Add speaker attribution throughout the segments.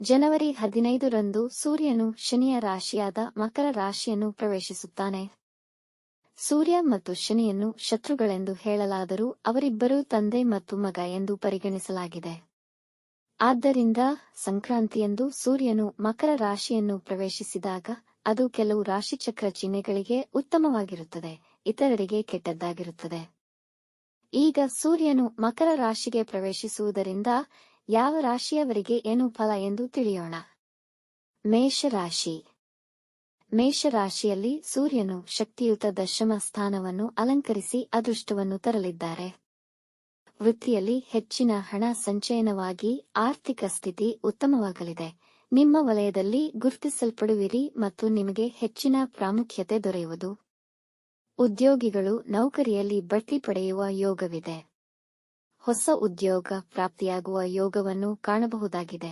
Speaker 1: ಜನವರಿ ಹದಿನೈದರಂದು ಸೂರ್ಯನು ಶನಿಯ ರಾಶಿಯಾದ ಮಕರ ರಾಶಿಯನ್ನು ಪ್ರವೇಶಿಸುತ್ತಾನೆ. ಸೂರ್ಯ ಮತ್ತು ಶನಿಯನ್ನು ಶತ್ರುಗಳೆಂದು ಹೇಳಲಾದರೂ ಅವರಿಬ್ಬರೂ ತಂದೆ ಮತ್ತು ಮಗ ಎಂದು ಪರಿಗಣಿಸಲಾಗಿದೆ. ಆದ್ದರಿಂದ ಸಂಕ್ರಾಂತಿಯಂದು ಸೂರ್ಯನು ಮಕರ ರಾಶಿಯನ್ನು ಪ್ರವೇಶಿಸಿದಾಗ ಅದು ಕೆಲವು ರಾಶಿಚಕ್ರ ಚಿಹ್ನೆಗಳಿಗೆ ಉತ್ತಮವಾಗಿರುತ್ತದೆ, ಇತರರಿಗೆ ಕೆಟ್ಟದ್ದಾಗಿರುತ್ತದೆ. ಈಗ ಸೂರ್ಯನು ಮಕರ ರಾಶಿಗೆ ಪ್ರವೇಶಿಸುವುದರಿಂದ ಯಾವ ರಾಶಿಯವರಿಗೆ ಏನು ಫಲ ಎಂದು ತಿಳಿಯೋಣ? ಮೇಷರಾಶಿ. ಮೇಷರಾಶಿಯಲ್ಲಿ ಸೂರ್ಯನು ಶಕ್ತಿಯುತ ದಶಮ ಸ್ಥಾನವನ್ನು ಅಲಂಕರಿಸಿ ಅದೃಷ್ಟವನ್ನು ತರಲಿದ್ದಾರೆ. ವೃತ್ತಿಯಲ್ಲಿ ಹೆಚ್ಚಿನ ಹಣ ಸಂಚಯನವಾಗಿ ಆರ್ಥಿಕ ಸ್ಥಿತಿ ಉತ್ತಮವಾಗಲಿದೆ. ನಿಮ್ಮ ವಲಯದಲ್ಲಿ ಗುರುತಿಸಲ್ಪಡುವಿರಿ ಮತ್ತು ನಿಮಗೆ ಹೆಚ್ಚಿನ ಪ್ರಾಮುಖ್ಯತೆ ದೊರೆಯುವುದು. ಉದ್ಯೋಗಿಗಳು ನೌಕರಿಯಲ್ಲಿ ಬಡ್ತಿ ಪಡೆಯುವ ಯೋಗವಿದೆ. ಹೊಸ ಉದ್ಯೋಗ ಪ್ರಾಪ್ತಿಯಾಗುವ ಯೋಗವನ್ನು ಕಾಣಬಹುದಾಗಿದೆ.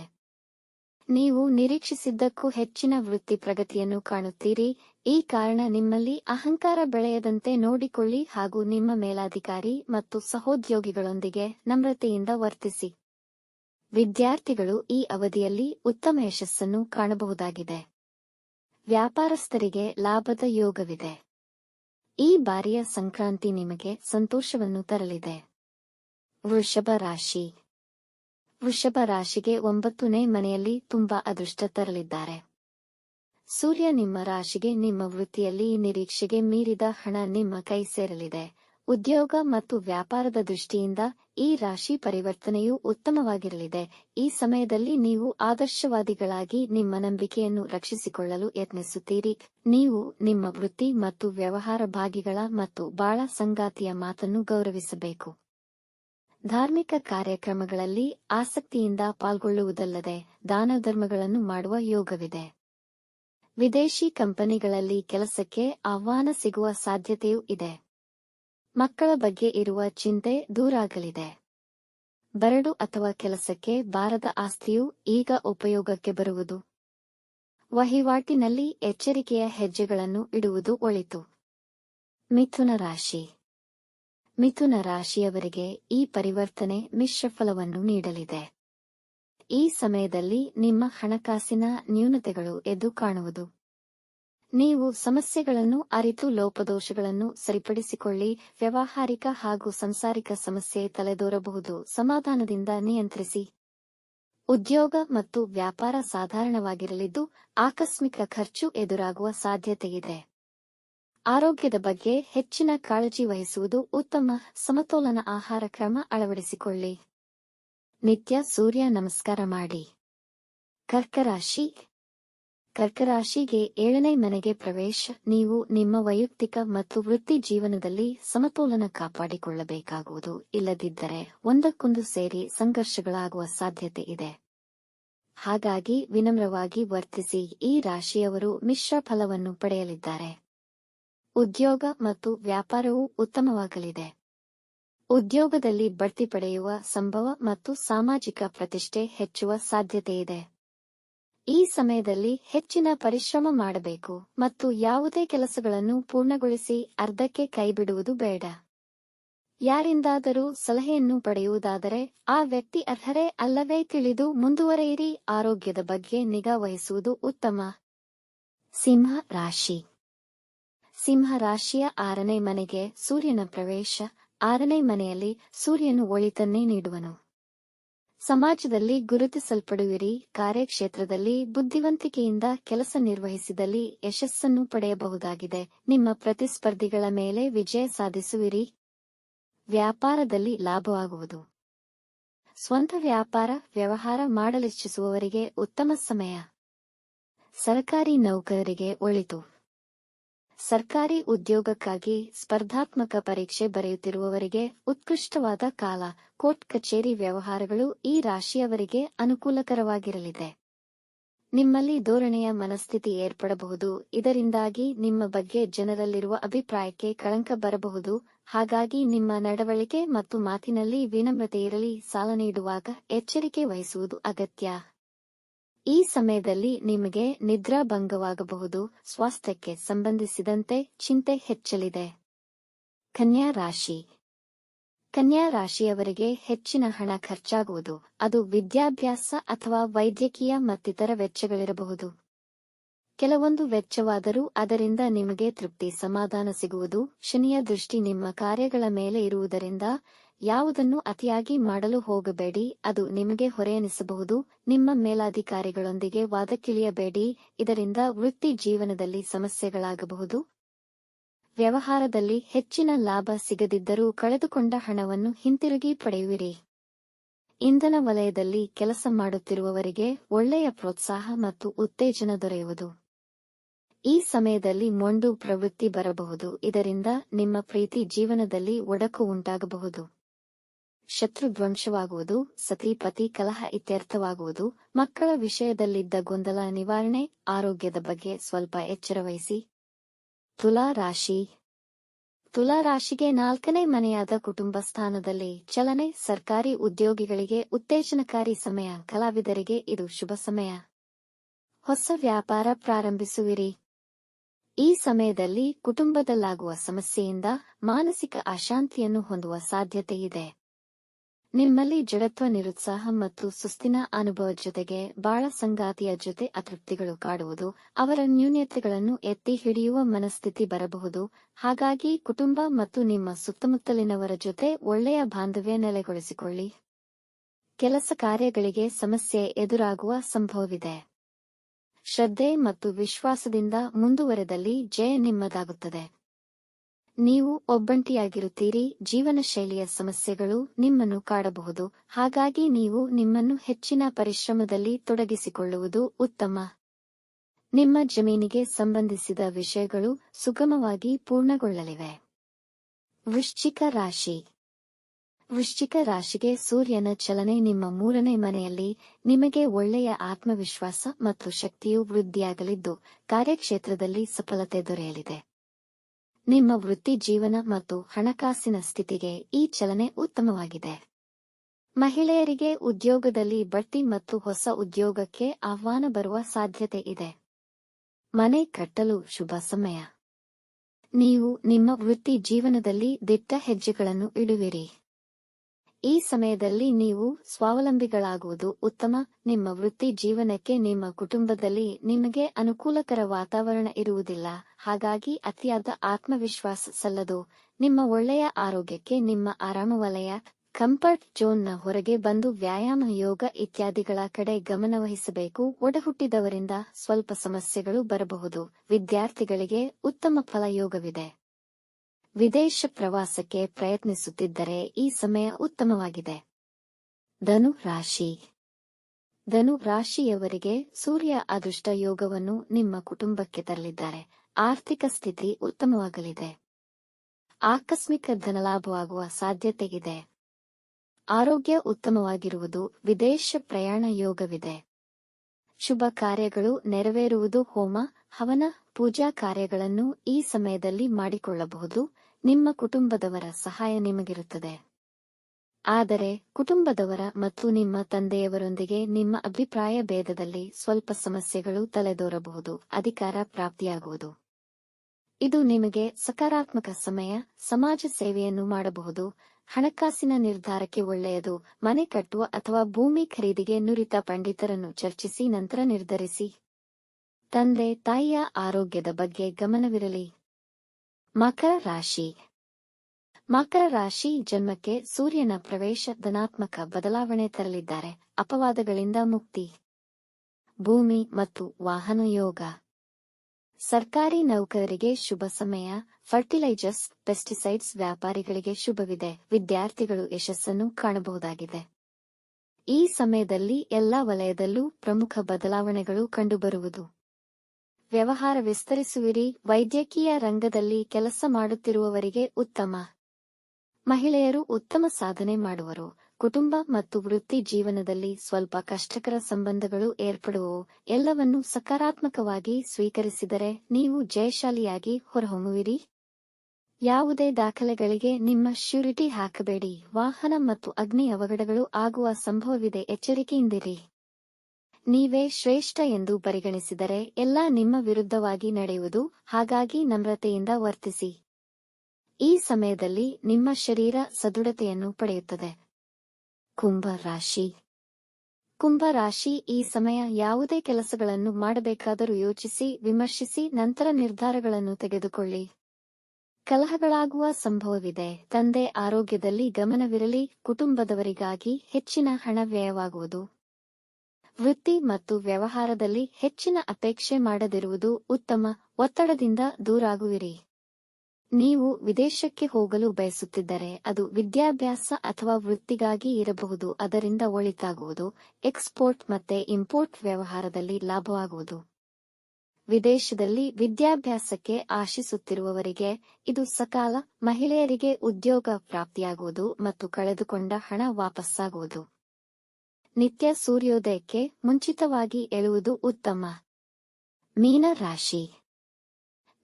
Speaker 1: ನೀವು ನಿರೀಕ್ಷಿಸಿದ್ದಕ್ಕೂ ಹೆಚ್ಚಿನ ವೃತ್ತಿ ಪ್ರಗತಿಯನ್ನು ಕಾಣುತ್ತೀರಿ. ಈ ಕಾರಣ ನಿಮ್ಮಲ್ಲಿ ಅಹಂಕಾರ ಬೆಳೆಯದಂತೆ ನೋಡಿಕೊಳ್ಳಿ ಹಾಗೂ ನಿಮ್ಮ ಮೇಲಾಧಿಕಾರಿ ಮತ್ತು ಸಹೋದ್ಯೋಗಿಗಳೊಂದಿಗೆ ನಮ್ರತೆಯಿಂದ ವರ್ತಿಸಿ. ವಿದ್ಯಾರ್ಥಿಗಳು ಈ ಅವಧಿಯಲ್ಲಿ ಉತ್ತಮ ಯಶಸ್ಸನ್ನು ಕಾಣಬಹುದಾಗಿದೆ. ವ್ಯಾಪಾರಸ್ಥರಿಗೆ ಲಾಭದ ಯೋಗವಿದೆ. ಈ ಬಾರಿಯ ಸಂಕ್ರಾಂತಿ ನಿಮಗೆ ಸಂತೋಷವನ್ನು ತರಲಿದೆ. ವೃಷಭ ರಾಶಿ. ವೃಷಭ ರಾಶಿಗೆ ಒಂಬತ್ತನೇ ಮನೆಯಲ್ಲಿ ತುಂಬಾ ಅದೃಷ್ಟ ತರಲಿದ್ದಾರೆ. ಸೂರ್ಯ ನಿಮ್ಮ ರಾಶಿಗೆ ನಿಮ್ಮ ವೃತ್ತಿಯಲ್ಲಿ ನಿರೀಕ್ಷೆಗೆ ಮೀರಿದ ಹಣ ನಿಮ್ಮ ಕೈ ಸೇರಲಿದೆ. ಉದ್ಯೋಗ ಮತ್ತು ವ್ಯಾಪಾರದ ದೃಷ್ಟಿಯಿಂದ ಈ ರಾಶಿ ಪರಿವರ್ತನೆಯು ಉತ್ತಮವಾಗಿರಲಿದೆ. ಈ ಸಮಯದಲ್ಲಿ ನೀವು ಆದರ್ಶವಾದಿಗಳಾಗಿ ನಿಮ್ಮ ನಂಬಿಕೆಯನ್ನು ರಕ್ಷಿಸಿಕೊಳ್ಳಲು ಯತ್ನಿಸುತ್ತೀರಿ. ನೀವು ನಿಮ್ಮ ವೃತ್ತಿ ಮತ್ತು ವ್ಯವಹಾರ ಭಾಗಿಗಳ ಮತ್ತು ಬಾಳ ಸಂಗಾತಿಯ ಮಾತನ್ನು ಗೌರವಿಸಬೇಕು. ಧಾರ್ಮಿಕ ಕಾರ್ಯಕ್ರಮಗಳಲ್ಲಿ ಆಸಕ್ತಿಯಿಂದ ಪಾಲ್ಗೊಳ್ಳುವುದಲ್ಲದೆ ದಾನ ಧರ್ಮಗಳನ್ನು ಮಾಡುವ ಯೋಗವಿದೆ. ವಿದೇಶಿ ಕಂಪನಿಗಳಲ್ಲಿ ಕೆಲಸಕ್ಕೆ ಆಹ್ವಾನ ಸಿಗುವ ಸಾಧ್ಯತೆಯೂ ಇದೆ. ಮಕ್ಕಳ ಬಗ್ಗೆ ಇರುವ ಚಿಂತೆ ದೂರಾಗಲಿದೆ. ಬರಡು ಅಥವಾ ಕೆಲಸಕ್ಕೆ ಬಾರದ ಆಸ್ತಿಯು ಈಗ ಉಪಯೋಗಕ್ಕೆ ಬರುವುದು. ವಹಿವಾಟಿನಲ್ಲಿ ಎಚ್ಚರಿಕೆಯ ಹೆಜ್ಜೆಗಳನ್ನು ಇಡುವುದು ಒಳಿತು. ಮಿಥುನ ರಾಶಿ. ಮಿಥುನ ರಾಶಿಯವರಿಗೆ ಈ ಪರಿವರ್ತನೆ ಮಿಶ್ರಫಲವನ್ನು ನೀಡಲಿದೆ. ಈ ಸಮಯದಲ್ಲಿ ನಿಮ್ಮ ಹಣಕಾಸಿನ ನ್ಯೂನತೆಗಳು ಎದ್ದು ಕಾಣುವುದು. ನೀವು ಸಮಸ್ಯೆಗಳನ್ನು ಅರಿತು ಲೋಪದೋಷಗಳನ್ನು ಸರಿಪಡಿಸಿಕೊಳ್ಳಿ, ವ್ಯಾವಹಾರಿಕ ಹಾಗೂ ಸಂಸಾರಿಕ ಸಮಸ್ಯೆ ತಲೆದೋರಬಹುದು, ಸಮಾಧಾನದಿಂದ ನಿಯಂತ್ರಿಸಿ. ಉದ್ಯೋಗ ಮತ್ತು ವ್ಯಾಪಾರ ಸಾಧಾರಣವಾಗಿರಲಿದ್ದು, ಆಕಸ್ಮಿಕ ಖರ್ಚು ಎದುರಾಗುವ ಸಾಧ್ಯತೆಯಿದೆ. ಆರೋಗ್ಯದ ಬಗ್ಗೆ ಹೆಚ್ಚಿನ ಕಾಳಜಿ ವಹಿಸುವುದು ಉತ್ತಮ ಸಮತೋಲನ ಆಹಾರ ಕ್ರಮ ಅಳವಡಿಸಿಕೊಳ್ಳಿ. ನಿತ್ಯ ಸೂರ್ಯ ನಮಸ್ಕಾರ ಮಾಡಿ. ಕರ್ಕರಾಶಿ. ಕರ್ಕರಾಶಿಗೆ ಏಳನೇ ಮನೆಗೆ ಪ್ರವೇಶ, ನೀವು ನಿಮ್ಮ ವೈಯಕ್ತಿಕ ಮತ್ತು ವೃತ್ತಿ ಜೀವನದಲ್ಲಿ ಸಮತೋಲನ ಕಾಪಾಡಿಕೊಳ್ಳಬೇಕಾಗುವುದು. ಇಲ್ಲದಿದ್ದರೆ ಒಂದಕ್ಕೊಂದು ಸೇರಿ ಸಂಘರ್ಷಗಳಾಗುವ ಸಾಧ್ಯತೆ ಇದೆ. ಹಾಗಾಗಿ ವಿನಮ್ರವಾಗಿ ವರ್ತಿಸಿ ಈ ರಾಶಿಯವರು ಮಿಶ್ರ ಫಲವನ್ನು ಪಡೆಯಲಿದ್ದಾರೆ. ಉದ್ಯೋಗ ಮತ್ತು ವ್ಯಾಪಾರವು ಉತ್ತಮವಾಗಲಿದೆ. ಉದ್ಯೋಗದಲ್ಲಿ ಬಡ್ತಿ ಪಡೆಯುವ ಸಂಭವ ಮತ್ತು ಸಾಮಾಜಿಕ ಪ್ರತಿಷ್ಠೆ ಹೆಚ್ಚುವ ಸಾಧ್ಯತೆಯಿದೆ. ಈ ಸಮಯದಲ್ಲಿ ಹೆಚ್ಚಿನ ಪರಿಶ್ರಮ ಮಾಡಬೇಕು ಮತ್ತು ಯಾವುದೇ ಕೆಲಸಗಳನ್ನು ಪೂರ್ಣಗೊಳಿಸಿ ಅರ್ಧಕ್ಕೆ ಕೈಬಿಡುವುದು ಬೇಡ. ಯಾರಿಂದಾದರೂ ಸಲಹೆಯನ್ನು ಪಡೆಯುವುದಾದರೆ ಆ ವ್ಯಕ್ತಿ ಅರ್ಹರೇ ಅಲ್ಲವೇ ತಿಳಿದು ಮುಂದುವರೆಯಿರಿ. ಆರೋಗ್ಯದ ಬಗ್ಗೆ ನಿಗಾ ವಹಿಸುವುದು ಉತ್ತಮ. ಸಿಂಹ ರಾಶಿ. ಸಿಂಹ ರಾಶಿಯ ಆರನೇ ಮನೆಗೆ ಸೂರ್ಯನ ಪ್ರವೇಶ, ಆರನೇ ಮನೆಯಲ್ಲಿ ಸೂರ್ಯನು ಒಳಿತನ್ನೇ ನೀಡುವನು. ಸಮಾಜದಲ್ಲಿ ಗುರುತಿಸಲ್ಪಡುವಿರಿ, ಕಾರ್ಯಕ್ಷೇತ್ರದಲ್ಲಿ ಬುದ್ಧಿವಂತಿಕೆಯಿಂದ ಕೆಲಸ ನಿರ್ವಹಿಸಿದಲ್ಲಿ ಯಶಸ್ಸನ್ನು ಪಡೆಯಬಹುದಾಗಿದೆ. ನಿಮ್ಮ ಪ್ರತಿಸ್ಪರ್ಧಿಗಳ ಮೇಲೆ ವಿಜಯ ಸಾಧಿಸುವಿರಿ. ವ್ಯಾಪಾರದಲ್ಲಿ ಲಾಭವಾಗುವುದು. ಸ್ವಂತ ವ್ಯಾಪಾರ, ವ್ಯವಹಾರ ಮಾಡಲಿಚ್ಛಿಸುವವರಿಗೆ ಉತ್ತಮ ಸಮಯ. ಸರ್ಕಾರಿ ನೌಕರರಿಗೆ ಒಳಿತು. ಸರ್ಕಾರಿ ಉದ್ಯೋಗಕ್ಕಾಗಿ ಸ್ಪರ್ಧಾತ್ಮಕ ಪರೀಕ್ಷೆ ಬರೆಯುತ್ತಿರುವವರಿಗೆ ಉತ್ಕೃಷ್ಟವಾದ ಕಾಲ. ಕೋರ್ಟ್ ಕಚೇರಿ ವ್ಯವಹಾರಗಳು ಈ ರಾಶಿಯವರಿಗೆ ಅನುಕೂಲಕರವಾಗಿರಲಿದೆ. ನಿಮ್ಮಲ್ಲಿ ಧೋರಣೆಯ ಮನಸ್ಥಿತಿ ಏರ್ಪಡಬಹುದು. ಇದರಿಂದಾಗಿ ನಿಮ್ಮ ಬಗ್ಗೆ ಜನರಲ್ಲಿರುವ ಅಭಿಪ್ರಾಯಕ್ಕೆ ಕಳಂಕ ಬರಬಹುದು. ಹಾಗಾಗಿ ನಿಮ್ಮ ನಡವಳಿಕೆ ಮತ್ತು ಮಾತಿನಲ್ಲಿ ವಿನಮ್ರತೆ ಇರಲಿ. ಸಾಲ ನೀಡುವಾಗ ಎಚ್ಚರಿಕೆ ವಹಿಸುವುದು ಅಗತ್ಯ. ಈ ಸಮಯದಲ್ಲಿ ನಿಮಗೆ ನಿದ್ರಾಭಂಗವಾಗಬಹುದು. ಸ್ವಾಸ್ಥ್ಯಕ್ಕೆ ಸಂಬಂಧಿಸಿದಂತೆ ಚಿಂತೆ ಹೆಚ್ಚಲಿದೆ. ಕನ್ಯಾ ರಾಶಿ. ಕನ್ಯಾ ರಾಶಿಯವರಿಗೆ ಹೆಚ್ಚಿನ ಹಣ ಖರ್ಚಾಗುವುದು. ಅದು ವಿದ್ಯಾಭ್ಯಾಸ ಅಥವಾ ವೈದ್ಯಕೀಯ ಮತ್ತಿತರ ವೆಚ್ಚಗಳಿರಬಹುದು. ಕೆಲವೊಂದು ವೆಚ್ಚವಾದರೂ ಅದರಿಂದ ನಿಮಗೆ ತೃಪ್ತಿ, ಸಮಾಧಾನ ಸಿಗುವುದು. ಶನಿಯ ದೃಷ್ಟಿ ನಿಮ್ಮ ಕಾರ್ಯಗಳ ಮೇಲೆ ಇರುವುದರಿಂದ ಯಾವುದನ್ನು ಅತಿಯಾಗಿ ಮಾಡಲು ಹೋಗಬೇಡಿ, ಅದು ನಿಮಗೆ ಹೊರೆಯನಿಸಬಹುದು. ನಿಮ್ಮ ಮೇಲಾಧಿಕಾರಿಗಳೊಂದಿಗೆ ವಾದಕ್ಕಿಳಿಯಬೇಡಿ, ಇದರಿಂದ ವೃತ್ತಿ ಜೀವನದಲ್ಲಿ ಸಮಸ್ಯೆಗಳಾಗಬಹುದು. ವ್ಯವಹಾರದಲ್ಲಿ ಹೆಚ್ಚಿನ ಲಾಭ ಸಿಗದಿದ್ದರೂ ಕಳೆದುಕೊಂಡ ಹಣವನ್ನು ಹಿಂತಿರುಗಿ ಪಡೆಯುವಿರಿ. ಇಂಧನ ವಲಯದಲ್ಲಿ ಕೆಲಸ ಮಾಡುತ್ತಿರುವವರಿಗೆ ಒಳ್ಳೆಯ ಪ್ರೋತ್ಸಾಹ ಮತ್ತು ಉತ್ತೇಜನ ದೊರೆಯುವುದು. ಈ ಸಮಯದಲ್ಲಿ ಮೊಂಡು ಪ್ರವೃತ್ತಿ ಬರಬಹುದು, ಇದರಿಂದ ನಿಮ್ಮ ಪ್ರೀತಿ ಜೀವನದಲ್ಲಿ ಒಡಕು ಉಂಟಾಗಬಹುದು. ಶತ್ರು ಧ್ವಂಸವಾಗುವುದು ಸತಿಪತಿ ಕಲಹ ಇತ್ಯರ್ಥವಾಗುವುದು, ಮಕ್ಕಳ ವಿಷಯದಲ್ಲಿದ್ದ ಗೊಂದಲ ನಿವಾರಣೆ, ಆರೋಗ್ಯದ ಬಗ್ಗೆ ಸ್ವಲ್ಪ ಎಚ್ಚರವಹಿಸಿ. ತುಲಾ ರಾಶಿ. ತುಲಾ ರಾಶಿಗೆ ನಾಲ್ಕನೇ ಮನೆಯಾದ ಕುಟುಂಬ ಸ್ಥಾನದಲ್ಲಿ ಚಲನೆ, ಸರ್ಕಾರಿ ಉದ್ಯೋಗಿಗಳಿಗೆ ಉತ್ತೇಜನಕಾರಿ ಸಮಯ, ಕಲಾವಿದರಿಗೆ ಇದು ಶುಭ ಸಮಯ. ಹೊಸ ವ್ಯಾಪಾರ ಪ್ರಾರಂಭಿಸುವಿರಿ. ಈ ಸಮಯದಲ್ಲಿ ಕುಟುಂಬದಲ್ಲಾಗುವ ಸಮಸ್ಯೆಯಿಂದ ಮಾನಸಿಕ ಅಶಾಂತಿಯನ್ನು ಹೊಂದುವ ಸಾಧ್ಯತೆಯಿದೆ ನಿಮ್ಮಲ್ಲಿ ಜಡತ್ವ ನಿರುತ್ಸಾಹ ಮತ್ತು ಸುಸ್ತಿನ ಅನುಭವ ಜೊತೆಗೆ ಬಾಳ ಸಂಗಾತಿಯ ಜೊತೆ ಅತೃಪ್ತಿಗಳು ಕಾಡುವುದು, ಅವರ ನ್ಯೂನ್ಯತೆಗಳನ್ನು ಎತ್ತಿ ಹಿಡಿಯುವ ಮನಸ್ಥಿತಿ ಬರಬಹುದು. ಹಾಗಾಗಿ ಕುಟುಂಬ ಮತ್ತು ನಿಮ್ಮ ಸುತ್ತಮುತ್ತಲಿನವರ ಜೊತೆ ಒಳ್ಳೆಯ ಬಾಂಧವ್ಯ ನೆಲೆಗೊಳಿಸಿಕೊಳ್ಳಿ. ಕೆಲಸ ಕಾರ್ಯಗಳಿಗೆ ಸಮಸ್ಯೆ ಎದುರಾಗುವ ಸಂಭವವಿದೆ. ಶ್ರದ್ಧೆ ಮತ್ತು ವಿಶ್ವಾಸದಿಂದ ಮುಂದುವರೆದಲ್ಲಿ ಜಯ ನಿಮ್ಮದಾಗುತ್ತದೆ. ನೀವು ಒಬ್ಬಂಟಿಯಾಗಿರುತ್ತೀರಿ, ಜೀವನ ಶೈಲಿಯ ಸಮಸ್ಯೆಗಳು ನಿಮ್ಮನ್ನು ಕಾಡಬಹುದು, ಹಾಗಾಗಿ ನೀವು ನಿಮ್ಮನ್ನು ಹೆಚ್ಚಿನ ಪರಿಶ್ರಮದಲ್ಲಿ ತೊಡಗಿಸಿಕೊಳ್ಳುವುದು ಉತ್ತಮ. ನಿಮ್ಮ ಜಮೀನಿಗೆ ಸಂಬಂಧಿಸಿದ ವಿಷಯಗಳು ಸುಗಮವಾಗಿ ಪೂರ್ಣಗೊಳ್ಳಲಿವೆ. ವೃಶ್ಚಿಕ ರಾಶಿ. ವೃಶ್ಚಿಕ ರಾಶಿಗೆ ಸೂರ್ಯನ ಚಲನೆ ನಿಮ್ಮ ಮೂರನೇ ಮನೆಯಲ್ಲಿ ನಿಮಗೆ ಒಳ್ಳೆಯ ಆತ್ಮವಿಶ್ವಾಸ ಮತ್ತು ಶಕ್ತಿಯು ವೃದ್ಧಿಯಾಗಲಿದ್ದು, ಕಾರ್ಯಕ್ಷೇತ್ರದಲ್ಲಿ ಸಫಲತೆ ದೊರೆಯಲಿದೆ. ನಿಮ್ಮ ವೃತ್ತಿ ಜೀವನ ಮತ್ತು ಹಣಕಾಸಿನ ಸ್ಥಿತಿಗೆ ಈ ಚಲನೆ ಉತ್ತಮವಾಗಿದೆ. ಮಹಿಳೆಯರಿಗೆ ಉದ್ಯೋಗದಲ್ಲಿ ಬಡ್ತಿ ಮತ್ತು ಹೊಸ ಉದ್ಯೋಗಕ್ಕೆ ಆಹ್ವಾನ ಬರುವ ಸಾಧ್ಯತೆ ಇದೆ. ಮನೆ ಕಟ್ಟಲು ಶುಭ ಸಮಯ. ನೀವು ನಿಮ್ಮ ವೃತ್ತಿ ಜೀವನದಲ್ಲಿ ದಿಟ್ಟ ಹೆಜ್ಜೆಗಳನ್ನು ಇಡುವಿರಿ. ಈ ಸಮಯದಲ್ಲಿ ನೀವು ಸ್ವಾವಲಂಬಿಗಳಾಗುವುದು ಉತ್ತಮ. ನಿಮ್ಮ ವೃತ್ತಿ ಜೀವನಕ್ಕೆ ನಿಮ್ಮ ಕುಟುಂಬದಲ್ಲಿ ನಿಮಗೆ ಅನುಕೂಲಕರ ವಾತಾವರಣ ಇರುವುದಿಲ್ಲ. ಹಾಗಾಗಿ ಅತಿಯಾದ ಆತ್ಮವಿಶ್ವಾಸ ಸಲ್ಲದು. ನಿಮ್ಮ ಒಳ್ಳೆಯ ಆರೋಗ್ಯಕ್ಕೆ ನಿಮ್ಮ ಆರಾಮ ವಲಯ ಕಂಫರ್ಟ್ ಝೋನ್ನ ಹೊರಗೆ ಬಂದು ವ್ಯಾಯಾಮ, ಯೋಗ ಇತ್ಯಾದಿಗಳ ಕಡೆ ಗಮನವಹಿಸಬೇಕು. ಒಡಹುಟ್ಟಿದವರಿಂದ ಸ್ವಲ್ಪ ಸಮಸ್ಯೆಗಳು ಬರಬಹುದು. ವಿದ್ಯಾರ್ಥಿಗಳಿಗೆ ಉತ್ತಮ ಫಲಯೋಗವಿದೆ. ವಿದೇಶ ಪ್ರವಾಸಕ್ಕೆ ಪ್ರಯತ್ನಿಸುತ್ತಿದ್ದರೆ ಈ ಸಮಯ ಉತ್ತಮವಾಗಿದೆ. ಧನು ರಾಶಿ. ಧನು ರಾಶಿಯವರಿಗೆ ಸೂರ್ಯ ಅದೃಷ್ಟ ಯೋಗವನ್ನು ನಿಮ್ಮ ಕುಟುಂಬಕ್ಕೆ ತರಲಿದ್ದಾರೆ. ಆರ್ಥಿಕ ಸ್ಥಿತಿ ಉತ್ತಮವಾಗಲಿದೆ. ಆಕಸ್ಮಿಕ ಧನಲಾಭವಾಗುವ ಸಾಧ್ಯತೆಯಿದೆ. ಆರೋಗ್ಯ ಉತ್ತಮವಾಗಿರುವುದು ವಿದೇಶ ಪ್ರಯಾಣ ಯೋಗವಿದೆ. ಶುಭ ಕಾರ್ಯಗಳು ನೆರವೇರುವುದು ಹೋಮ, ಹವನ ಪೂಜಾ ಕಾರ್ಯಗಳನ್ನು ಈ ಸಮಯದಲ್ಲಿ ಮಾಡಿಕೊಳ್ಳಬಹುದು, ನಿಮ್ಮ ಕುಟುಂಬದವರ ಸಹಾಯ ನಿಮಗಿರುತ್ತದೆ. ಆದರೆ, ಕುಟುಂಬದವರ ಮತ್ತು ನಿಮ್ಮ ತಂದೆಯವರೊಂದಿಗೆ ನಿಮ್ಮ ಅಭಿಪ್ರಾಯ ಭೇದದಲ್ಲಿ ಸ್ವಲ್ಪ ಸಮಸ್ಯೆಗಳು ತಲೆದೋರಬಹುದು, ಅಧಿಕಾರ ಪ್ರಾಪ್ತಿಯಾಗುವುದು. ಇದು ನಿಮಗೆ ಸಕಾರಾತ್ಮಕ ಸಮಯ, ಸಮಾಜ ಸೇವೆಯನ್ನು ಮಾಡಬಹುದು, ಹಣಕಾಸಿನ ನಿರ್ಧಾರಕ್ಕೆ ಒಳ್ಳೆಯದು, ಮನೆ ಕಟ್ಟುವ ಅಥವಾ ಭೂಮಿ ಖರೀದಿಗೆ ನುರಿತ ಪಂಡಿತರನ್ನು ಚರ್ಚಿಸಿ ನಂತರ ನಿರ್ಧರಿಸಿ. ತಂದೆ, ತಾಯಿಯ ಆರೋಗ್ಯದ ಬಗ್ಗೆ ಗಮನವಿರಲಿ. ಮಕರ ರಾಶಿ. ಮಕರ ರಾಶಿ ಜನ್ಮಕ್ಕೆ ಸೂರ್ಯನ ಪ್ರವೇಶ ಧನಾತ್ಮಕ ಬದಲಾವಣೆ ತರಲಿದ್ದಾರೆ. ಅಪವಾದಗಳಿಂದ ಮುಕ್ತಿ. ಭೂಮಿ ಮತ್ತು ವಾಹನ ಯೋಗ. ಸರ್ಕಾರಿ ನೌಕರರಿಗೆ ಶುಭ ಸಮಯ. ಫರ್ಟಿಲೈಜರ್ಸ್, ಪೆಸ್ಟಿಸೈಡ್ಸ್ ವ್ಯಾಪಾರಿಗಳಿಗೆ ಶುಭವಿದೆ. ವಿದ್ಯಾರ್ಥಿಗಳು ಯಶಸ್ಸನ್ನು ಕಾಣಬಹುದಾಗಿದೆ. ಈ ಸಮಯದಲ್ಲಿ ಎಲ್ಲಾ ವಲಯದಲ್ಲೂ ಪ್ರಮುಖ ಬದಲಾವಣೆಗಳು ಕಂಡುಬರುವುದು. ವ್ಯವಹಾರ ವಿಸ್ತರಿಸುವಿರಿ, ವೈದ್ಯಕೀಯ ರಂಗದಲ್ಲಿ ಕೆಲಸ ಮಾಡುತ್ತಿರುವವರಿಗೆ ಉತ್ತಮ. ಮಹಿಳೆಯರು ಉತ್ತಮ ಸಾಧನೆ ಮಾಡುವರು. ಕುಟುಂಬ ಮತ್ತು ವೃತ್ತಿ ಜೀವನದಲ್ಲಿ ಸ್ವಲ್ಪ ಕಷ್ಟಕರ ಸಂಬಂಧಗಳು ಏರ್ಪಡುವವು. ಎಲ್ಲವನ್ನೂ ಸಕಾರಾತ್ಮಕವಾಗಿ ಸ್ವೀಕರಿಸಿದರೆ ನೀವು ಜಯಶಾಲಿಯಾಗಿ ಹೊರಹೊಮ್ಮುವಿರಿ. ಯಾವುದೇ ದಾಖಲೆಗಳಿಗೆ ನಿಮ್ಮ ಶ್ಯೂರಿಟಿ ಹಾಕಬೇಡಿ. ವಾಹನ ಮತ್ತು ಅಗ್ನಿ ಅವಘಡಗಳು ಆಗುವ ಸಂಭವವಿದೆ. ಎಚ್ಚರಿಕೆಯಿಂದಿರಿ. ನೀವೇ ಶ್ರೇಷ್ಠ ಎಂದು ಪರಿಗಣಿಸಿದರೆ ಎಲ್ಲ ನಿಮ್ಮ ವಿರುದ್ಧವಾಗಿ ನಡೆಯುವುದು, ಹಾಗಾಗಿ ನಮ್ರತೆಯಿಂದ ವರ್ತಿಸಿ. ಈ ಸಮಯದಲ್ಲಿ ನಿಮ್ಮ ಶರೀರ ಸದೃಢತೆಯನ್ನು ಪಡೆಯುತ್ತದೆ. ಕುಂಭ ರಾಶಿ. ಕುಂಭ ರಾಶಿ ಈ ಸಮಯ ಯಾವುದೇ ಕೆಲಸಗಳನ್ನು ಮಾಡಬೇಕಾದರೂ ಯೋಚಿಸಿ, ವಿಮರ್ಶಿಸಿ, ನಂತರ ನಿರ್ಧಾರಗಳನ್ನು ತೆಗೆದುಕೊಳ್ಳಿ. ಕಲಹಗಳಾಗುವ ಸಂಭವವಿದೆ. ತಂದೆ ಆರೋಗ್ಯದಲ್ಲಿ ಗಮನವಿರಲಿ, ಕುಟುಂಬದವರಿಗಾಗಿ ಹೆಚ್ಚಿನ ಹಣ ವ್ಯಯವಾಗುವುದು. ವೃತ್ತಿ ಮತ್ತು ವ್ಯವಹಾರದಲ್ಲಿ ಹೆಚ್ಚಿನ ಅಪೇಕ್ಷೆ ಮಾಡದಿರುವುದು ಉತ್ತಮ, ಒತ್ತಡದಿಂದ ದೂರಾಗುವಿರಿ. ನೀವು ವಿದೇಶಕ್ಕೆ ಹೋಗಲು ಬಯಸುತ್ತಿದ್ದರೆ ಅದು ವಿದ್ಯಾಭ್ಯಾಸ ಅಥವಾ ವೃತ್ತಿಗಾಗಿ ಇರಬಹುದು, ಅದರಿಂದ ಒಳಿತಾಗುವುದು, ಎಕ್ಸ್ಪೋರ್ಟ್ ಮತ್ತೆ ಇಂಪೋರ್ಟ್ ವ್ಯವಹಾರದಲ್ಲಿ ಲಾಭವಾಗುವುದು. ವಿದೇಶದಲ್ಲಿ ವಿದ್ಯಾಭ್ಯಾಸಕ್ಕೆ ಆಶಿಸುತ್ತಿರುವವರಿಗೆ ಇದು ಸಕಾಲ ಮಹಿಳೆಯರಿಗೆ ಉದ್ಯೋಗ ಪ್ರಾಪ್ತಿಯಾಗುವುದು ಮತ್ತು ಕಳೆದುಕೊಂಡ ಹಣ ವಾಪಸ್ಸಾಗುವುದು. ನಿತ್ಯ ಸೂರ್ಯೋದಯಕ್ಕೆ ಮುಂಚಿತವಾಗಿ ಎಳುವುದು ಉತ್ತಮ. ಮೀನ ರಾಶಿ.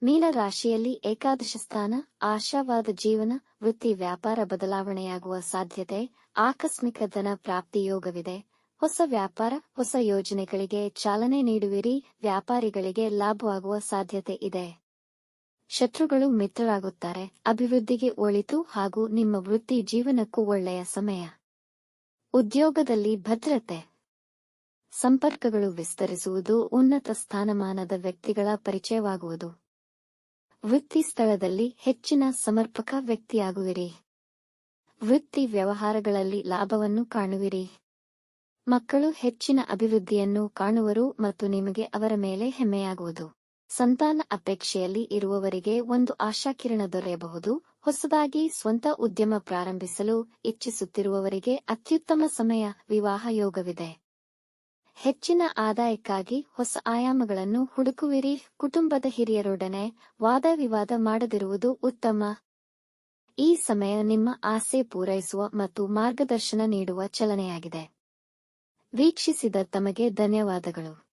Speaker 1: ಮೀನ ರಾಶಿಯಲ್ಲಿ ಏಕಾದಶ ಸ್ಥಾನ, ಆಶಾವಾದ ಜೀವನ, ವೃತ್ತಿ ವ್ಯಾಪಾರ ಬದಲಾವಣೆಯಾಗುವ ಸಾಧ್ಯತೆ, ಆಕಸ್ಮಿಕ ಧನ ಪ್ರಾಪ್ತಿ ಯೋಗವಿದೆ. ಹೊಸ ವ್ಯಾಪಾರ, ಹೊಸ ಯೋಜನೆಗಳಿಗೆ ಚಾಲನೆ ನೀಡುವಿರಿ, ವ್ಯಾಪಾರಿಗಳಿಗೆ ಲಾಭವಾಗುವ ಸಾಧ್ಯತೆ ಇದೆ. ಶತ್ರುಗಳು ಮಿತ್ರರಾಗುತ್ತಾರೆ, ಅಭಿವೃದ್ಧಿಗೆ ಒಳಿತು ಹಾಗೂ ನಿಮ್ಮ ವೃತ್ತಿ ಜೀವನಕ್ಕೂ ಒಳ್ಳೆಯ ಸಮಯ. ಉದ್ಯೋಗದಲ್ಲಿ ಭದ್ರತೆ. ಸಂಪರ್ಕಗಳು ವಿಸ್ತರಿಸುವುದು ಉನ್ನತ ಸ್ಥಾನಮಾನದ ವ್ಯಕ್ತಿಗಳ ಪರಿಚಯವಾಗುವುದು. ವೃತ್ತಿ ಸ್ಥಳದಲ್ಲಿ ಹೆಚ್ಚಿನ ಸಮರ್ಪಕ ವ್ಯಕ್ತಿಯಾಗುವಿರಿ. ವೃತ್ತಿ ವ್ಯವಹಾರಗಳಲ್ಲಿ ಲಾಭವನ್ನು ಕಾಣುವಿರಿ. ಮಕ್ಕಳು ಹೆಚ್ಚಿನ ಅಭಿವೃದ್ಧಿಯನ್ನು ಕಾಣುವರು ಮತ್ತು ನಿಮಗೆ ಅವರ ಮೇಲೆ ಹೆಮ್ಮೆಯಾಗುವುದು. ಸಂತಾನ ಅಪೇಕ್ಷೆಯಲ್ಲಿ ಇರುವವರಿಗೆ ಒಂದು ಆಶಾಕಿರಣ ದೊರೆಯಬಹುದು ಹೊಸದಾಗಿ ಸ್ವಂತ ಉದ್ಯಮ ಪ್ರಾರಂಭಿಸಲು ಇಚ್ಛಿಸುತ್ತಿರುವವರಿಗೆ ಅತ್ಯುತ್ತಮ ಸಮಯ ವಿವಾಹ ಯೋಗವಿದೆ. ಹೆಚ್ಚಿನ ಆದಾಯಕ್ಕಾಗಿ ಹೊಸ ಆಯಾಮಗಳನ್ನು ಹುಡುಕುವಿರಿ. ಕುಟುಂಬದ ಹಿರಿಯರೊಡನೆ ವಾದ ವಿವಾದ ಮಾಡದಿರುವುದು ಉತ್ತಮ. ಈ ಸಮಯ ನಿಮ್ಮ ಆಸೆ ಪೂರೈಸುವ ಮತ್ತು ಮಾರ್ಗದರ್ಶನ ನೀಡುವ ಚಲನೆಯಾಗಿದೆ. ವೀಕ್ಷಿಸಿದ ತಮಗೆ ಧನ್ಯವಾದಗಳು.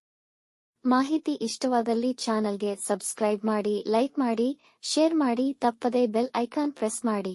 Speaker 1: ಮಾಹಿತಿ ಇಷ್ಟವಾದಲ್ಲಿ ಚಾನಲ್ಗೆ ಸಬ್ಸ್ಕ್ರೈಬ್ ಮಾಡಿ ಲೈಕ್ ಮಾಡಿ ಶೇರ್ ಮಾಡಿ ತಪ್ಪದೇ ಬೆಲ್ ಐಕಾನ್ ಪ್ರೆಸ್ ಮಾಡಿ.